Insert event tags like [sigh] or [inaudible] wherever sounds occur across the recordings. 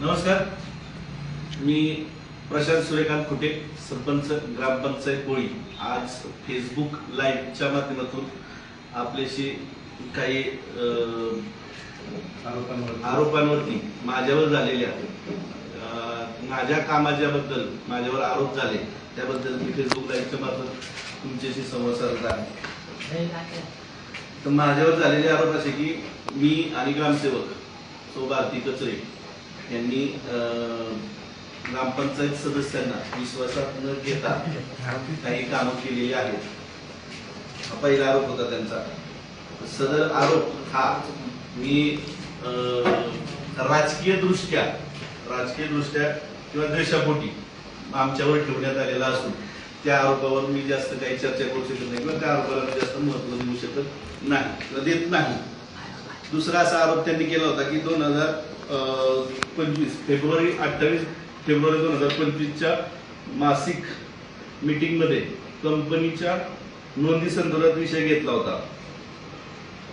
नमस्कार. मी प्रशांत सूर्यकांत खुटे सरपंच ग्रामपंचायत कोळी. आज फेसबुक लाईव्हच्या माध्यमातून आपल्याशी काही अं, आरोपांवरती. माझ्यावर झालेल्या अं, माझ्या कामाच्याबद्दल माझ्यावर आरोप झाले त्याबद्दल मी फेसबुक लाईव्हच्या मार्फत तुमच्याशी संवाद साधत आहे. तर माझ्यावर झालेले आरोप असे की मी आणि ग्रामसेवक सो भारती कचरे यांनी ग्रामपंचायत सदस्यांना विश्वासात न घेता काही कामं केलेली आहेत. पहिला आरोप होता त्यांचा. सदर आरोप हा मी राजकीय दृष्ट्या राजकीय दृष्ट्या किंवा द्वेषापोटी आमच्यावर ठेवण्यात आलेला असून त्या आरोपावर मी जास्त काही चर्चा करू शकत नाही किंवा त्या आरोपाला मी जास्त महत्त्व देऊ शकत नाही किंवा देत नाही. दुसरा असा आरोप त्यांनी केला होता की दोन हजार पंचवीस फेब्रुवारी अठ्ठावीस फेब्रुवारी दोन हजार पंचवीसच्या मासिक मीटिंगमध्ये कंपनीच्या नोंदी संदर्भात विषय घेतला होता.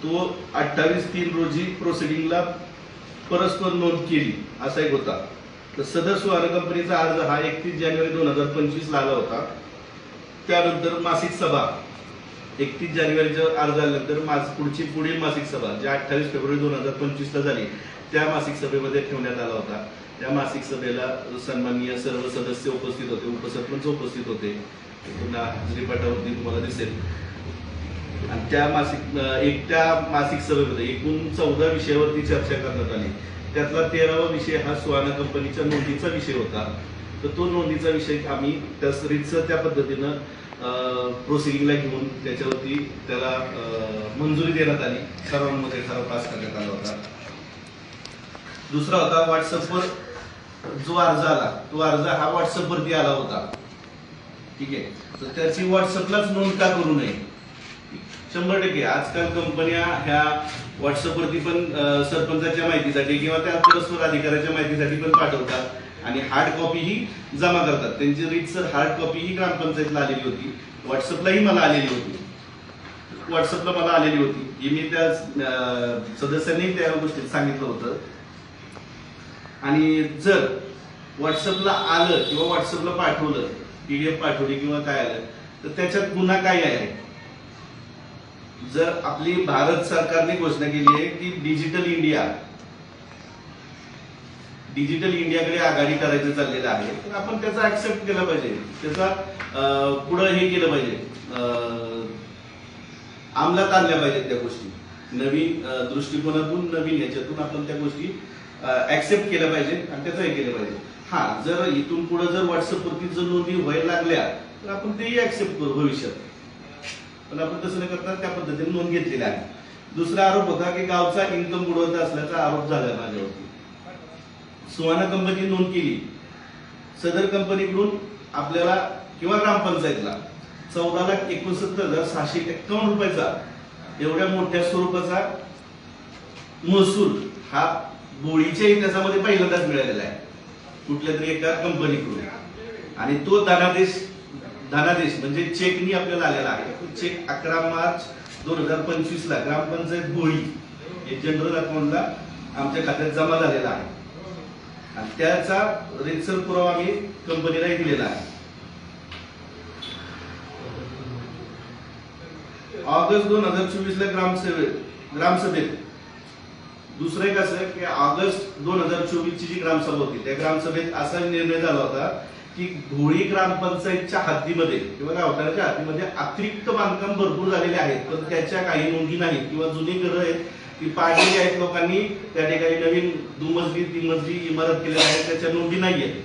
तो अठ्ठावीस तीन रोजी प्रोसिडिंगला परस्पर नोंद केली असा एक होता. तर सदर सुवार कंपनीचा अर्ज हा एकतीस जानेवारी दोन हजार पंचवीस आला होता. त्यानंतर मासिक सभा एकतीस जानेवारीच्या अर्ज आल्यानंतर मास पुढची पुढील मासिक सभा जी अठ्ठावीस फेब्रुवारी दोन हजार पंचवीसला झाली. त्या मासिक सभेमध्ये ठेवण्यात आला होता. त्या मासिक सभेला सन्माननीय सर्व सदस्य उपस्थित होते. उपसरपंच उपस्थित होते. पुन्हा हजरीपाठावरती तुम्हाला दिसेल. आणि त्या मासिक एक त्या मासिक सभेमध्ये एकूण चौदा विषयावरती चर्चा करण्यात आली. त्यातला तेरावा विषय हा सुहाना कंपनीच्या नोंदीचा विषय होता. तर तो नोंदीचा विषय आम्ही त्या रीतसर त्या पद्धतीनं प्रोसिडिंगला घेऊन त्याच्यावरती त्याला मंजुरी देण्यात आली. सर्वांमध्ये ठराव पास करण्यात आला होता. दुसरा होता व्हॉट्सअपवर जो अर्ज आला तो अर्ज हा व्हॉट्सअपवरती आला होता. ठीक आहे? तर त्याची व्हॉट्सअपलाच नोंद का करू नये? शंभर टक्के. आजकाल कंपन्या ह्या व्हॉट्सअपवरती पण सरपंचाच्या माहितीसाठी किंवा त्या परस्पर अधिकाऱ्याच्या माहितीसाठी पण पाठवतात आणि हार्ड कॉपी ही जमा करतात. त्यांची रीतसर हार्ड कॉपी ही ग्रामपंचायतला आलेली होती. व्हॉट्सअपलाही मला आलेली होती. व्हॉट्सअपला मला आलेली होती. ही मी त्या सदस्यांनी त्या गोष्टीत सांगितलं होतं. आणि जर व्हॉट्सअपला आलं किंवा व्हॉट्सअपला पाठवलं पीडीएफ पाठवली किंवा काय आलं तर त्याच्यात गुन्हा काय आहे. जर आपली भारत सरकारने घोषणा केली आहे की डिजिटल इंडिया डिजिटल इंडियाकडे आघाडी करायचं चाललेलं आहे तर आपण त्याचा ऍक्सेप्ट केला पाहिजे. त्याचा पुढं हे केलं पाहिजे. अं, अंमलात आणल्या पाहिजेत त्या गोष्टी. नवीन दृष्टिकोनातून नवीन याच्यातून आपण त्या गोष्टी ऍक्सेप्ट केलं पाहिजे आणि त्याचं हे केलं पाहिजे. हा जर इथून पुढे जर व्हॉट्सअपवरती जर नोंदी व्हायला लागल्या तर आपण तेही ऍक्सेप्ट करू भविष्यात. पण आपण तसं न करता त्या पद्धतीने नोंद घेतलेली आहे. दुसरा आरोप होता की गावचा इन्कम बुडवत असल्याचा आरोप झाला माझ्यावरती. सुहाना कंपनी नोंद केली. सदर कंपनीकडून आपल्याला किंवा ग्रामपंचायतला चौदा लाख एकोणसत्तर हजार सहाशे एक्कावन्न रुपयाचा एवढ्या मोठ्या स्वरूपाचा महसूल हा बोळीच्या इतिहासामध्ये पहिल्यांदाच मिळालेला आहे. कुठल्या तरी एका कंपनीकडून. आणि तो धनादेश धनादेश म्हणजे चेकनी आपल्याला आलेला आहे. तो चेक अकरा मार्च दोन हजार पंचवीस ला ग्रामपंचायत बोळी हे जनरल अकाउंटला आमच्या खात्यात जमा झालेला आहे. आणि त्याचा रेक्सल पुरावा आम्ही कंपनीला दिलेला आहे. ऑगस्ट दोन हजार चोवीस ला ग्रामसभेत ग्रामसभेत दुसरं एक असं की ऑगस्ट दोन हजार चोवीसची जी ग्रामसभा होती त्या ग्रामसभेत असा निर्णय झाला होता की घोळी ग्रामपंचायतच्या हद्दीमध्ये किंवा गावठाणाच्या हद्दीमध्ये अतिरिक्त बांधकाम भरपूर झालेले आहेत पण त्याच्या काही नोंदी नाहीत किंवा जुनी घरं आहेत ती पाडलेली आहेत लोकांनी त्या ठिकाणी नवीन दुमजली तिमजली इमारत केलेली आहे त्याच्या नोंदी नाही आहेत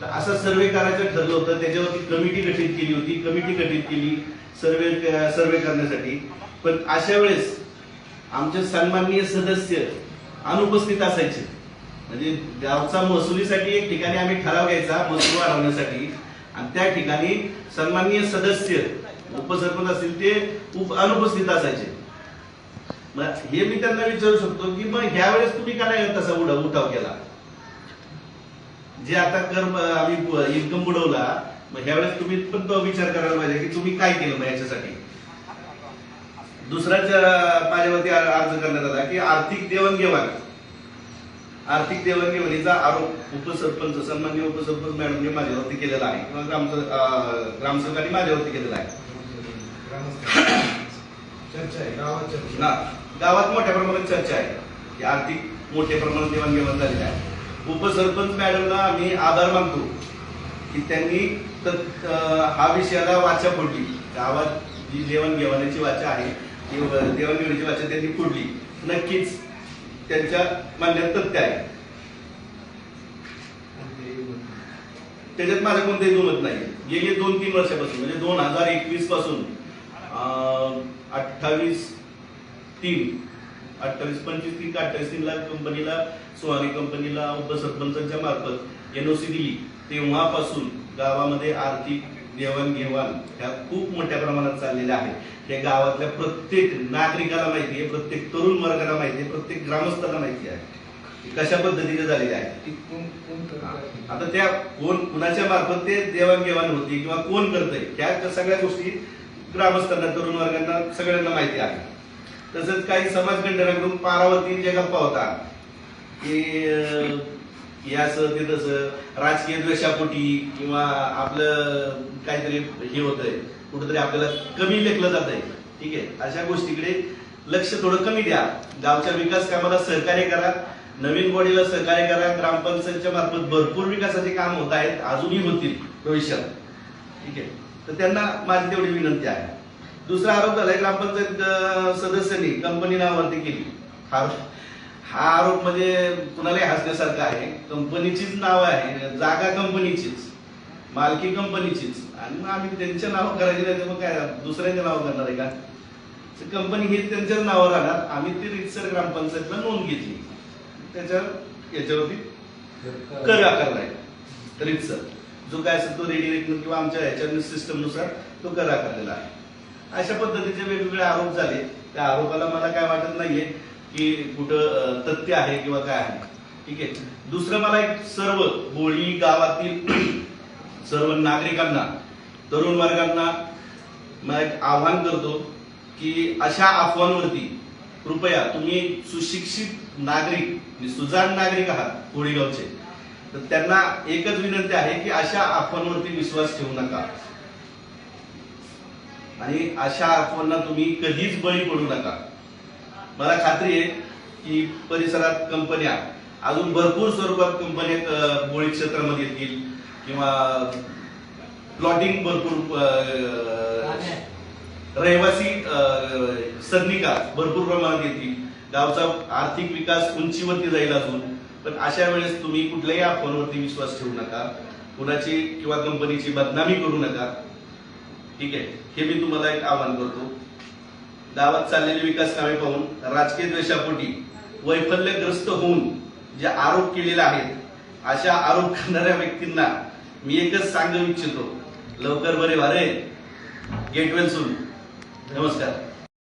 तर असं सर्वे करायचं ठरलं होतं त्याच्यावरती कमिटी गठीत केली होती कमिटी गठीत केली सर्वे सर्वे करण्यासाठी. पण अशा वेळेस आमचे सन्माननीय सदस्य अनुपस्थित असायचे. म्हणजे गावचा महसुलीसाठी एक ठिकाणी आम्ही ठराव घ्यायचा महसूल वाढवण्यासाठी. आणि त्या ठिकाणी सन्माननीय सदस्य उपसरपंच असतील ते उप अनुपस्थित असायचे. मग हे मी त्यांना विचारू शकतो की मग ह्या वेळेस तुम्ही का नाही तसा उडा उठाव केला? जे आता कर आम्ही इन्कम बुडवला मग ह्यावेळेस तुम्ही पण तो विचार करायला पाहिजे की तुम्ही काय केलं मग याच्यासाठी? दुसराच अं, माझ्यावरती अर्ज करण्यात आला की आर्थिक देवाणघेवाण. आर्थिक देवाणघेवाणीचा आरोप उपसरपंच सन्मान्य उपसरपंच मॅडमने माझ्यावरती केलेला आहे. किंवा ग्राम ग्रामसेवकांनी माझ्यावरती केलेला आहे. चर्चा आहे गावात चर्चा ना गावात मोठ्या प्रमाणात चर्चा आहे. की आर्थिक मोठ्या प्रमाणात देवाणघेवाण झालेली आहे. उपसरपंच मॅडमला आम्ही आभार मानतो की त्यांनी हा विषयाला वाचा फोडली. गावात जी देवाणघेवाणीची वाचा आहे देवाणघेवाणीची भाषा त्यांनी फोडली. नक्कीच त्यांच्या मान्यात तथ्य आहे. त्याच्यात माझं कोणतंही दुमत नाही. गेले दोन तीन वर्षापासून म्हणजे दोन हजार एकवीसपासून अठ्ठावीस तीन अठ्ठावीस पंचवीस तीन अठ्ठावीस अठ्ठावीस तीनला कंपनीला सोहानी कंपनीला उपसरपंचांच्या मार्फत एनओसी दिली. तेव्हापासून गावामध्ये आर्थिक देवाणघेवाण ह्या खूप मोठ्या प्रमाणात चाललेल्या आहेत. हे गावातल्या प्रत्येक नागरिकाला माहिती आहे प्रत्येक तरुण वर्गाला माहिती आहे प्रत्येक ग्रामस्थांना माहिती आहे. कशा पद्धतीने झालेले आहे? आता त्या कोण कुणाच्या मार्फत ते देवाणघेवाण होती किंवा कोण करतंय त्या सगळ्या गोष्टी ग्रामस्थांना तरुण वर्गांना सगळ्यांना माहिती आहे. तसंच काही समाजकंटकांकडून पारावरती जे गप्पा होता की अं, असं ते तसं राजकीय द्वेषापोटी किंवा आपलं काहीतरी हे होतंय. कुठंतरी आपल्याला कमी लेखलं जात आहे ठीक आहे? अशा गोष्टीकडे लक्ष थोडं कमी द्या. गावच्या विकास कामाला सहकार्य करा. नवीन बॉडीला सहकार्य करा. ग्रामपंचायतच्या मार्फत भरपूर विकासाचे काम होत आहेत. अजूनही होतील भविष्यात. ठीक आहे? तर त्यांना माझी तेवढी विनंती आहे. दुसरा आरोप झालाय ग्रामपंचायत सदस्यांनी कंपनी नावावरती केली. हा हा आरोप म्हणजे कुणालाही हसण्यासारखा आहे. कंपनीचीच नाव आहे. जागा कंपनीचीच. मालकी कंपनीचीच. आणि मग आम्ही त्यांच्या नाव करायची नाही मग काय? दुसऱ्यांच्या नाव करणार आहे का? कंपनी ही त्यांच्याच नावावर राहणार. आम्ही ती रितसर ग्रामपंचायतला नोंद घेतली. त्याच्या याच्यावरती कर आकारला आहे. रितसर. जो काय असेल तो रेडी रेकमेंट किंवा आमच्या ह्याच्या सिस्टमनुसार तो कर आकारलेला आहे. अशा पद्धतीचे वेगवेगळे आरोप झाले. त्या आरोपाला मला काय वाटत नाहीये. की कुठं तथ्य आहे किंवा काय आहे. ठीक आहे? दुसरं मला एक सर्व बोळी गावातील [clears throat] सर्व नागरिकांना तरुण वर्गांना मला एक आव्हान करतो की अशा अफवांवरती कृपया तुम्ही सुशिक्षित नागरिक म्हणजे सुजाण नागरिक आहात कोळीगावचे तर त्यांना एकच विनंती आहे की अशा अफवांवरती विश्वास ठेवू नका. आणि अशा अफवांना तुम्ही कधीच बळी पडू नका. मला खात्री आहे की परिसरात कंपन्या अजून भरपूर स्वरूपात कंपन्या अं, बोळी क्षेत्रामध्ये येतील किंवा प्लॉटिंग भरपूर रहिवासी सदनिका भरपूर प्रमाणात येतील. गावचा आर्थिक विकास उंचीवरती जाईल अजून. पण अशा वेळेस तुम्ही कुठल्याही अफवांवरती विश्वास ठेवू नका. कुणाची किंवा कंपनीची बदनामी करू नका. ठीक आहे? हे मी तुम्हाला एक आवाहन करतो. गावात चाललेली विकास कामे पाहून राजकीय द्वेषापोटी वैफल्यग्रस्त होऊन जे आरोप केलेले आहेत अशा आरोप करणाऱ्या व्यक्तींना मी एकच सांगू इच्छितो. लवकर बरे वारे गेट सुरू नमस्कार.